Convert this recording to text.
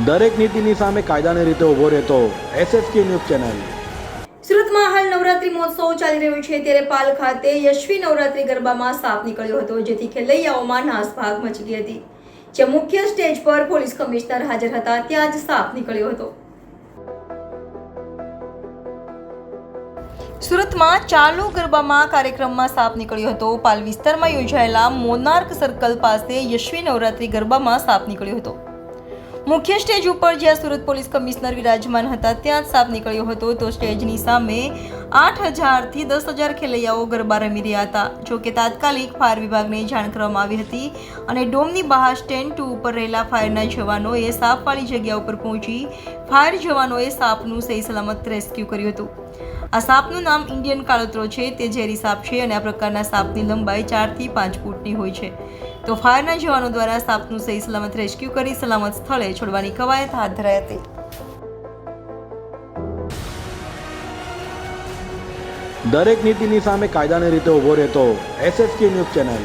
દરેક નીતિની સામે કાયદાની રીતે ઊભો રહેતો એસએસકે ન્યૂઝ ચેનલ. સુરતમાં હાલ નવરાત્રી મહોત્સવ ચાલી રહ્યો છે. ત્યારે પાલ ખાતે યશવી નવરાત્રી ગરબામાં સાપ નીકળ્યો હતો, જેથી ખેલૈયાઓમાં નાસભાગ મચી ગઈ હતી. જે મુખ્ય સ્ટેજ પર પોલીસ કમિશનર હાજર હતા, ત્યાં જ સાપ નીકળ્યો હતો. સુરતમાં ચાલુ ગરબામાં કાર્યક્રમમાં સાપ નીકળ્યો હતો. પાલ વિસ્તારમાં યોજાયેલા મોનાર્ક સર્કલ પાસે યશવી નવરાત્રી ગરબામાં સાપ નીકળ્યો હતો. મુખ્ય સ્ટેજ ઉપર જ્યાં સુરત પોલીસ કમિશનર વિરાજમાન હતા, ત્યાં જ સાપ નીકળ્યો હતો. તો સ્ટેજની સામે આઠ હજારથી દસ હજાર ખેલૈયાઓ ગરબા રમી રહ્યા હતા. જો કે તાત્કાલિક ફાયર વિભાગને જાણ કરવામાં આવી હતી અને ડોમની બહાર સ્ટેન્ડ ટુ ઉપર રહેલા ફાયરના જવાનોએ સાપવાળી જગ્યા ઉપર પહોંચી ફાયર જવાનોએ સાપનું સહી સલામત રેસ્ક્યુ કર્યું હતું. આ સાપનું નામ ઇન્ડિયન કાળોતરો છે, તે ઝેરી સાપ છે અને આ પ્રકારના સાપની લંબાઈ ચારથી પાંચ ફૂટની હોય છે. તો ફાયરના જવાનો દ્વારા સાપનું સહી સલામત રેસ્ક્યુ કરી સલામત સ્થળે છોડવાની કવાયત હાથ ધરાઈ હતી. દરેક નીતિની સામે કાયદાની રીતે ઊભો રહેતો એસએસકે ન્યૂઝ ચેનલ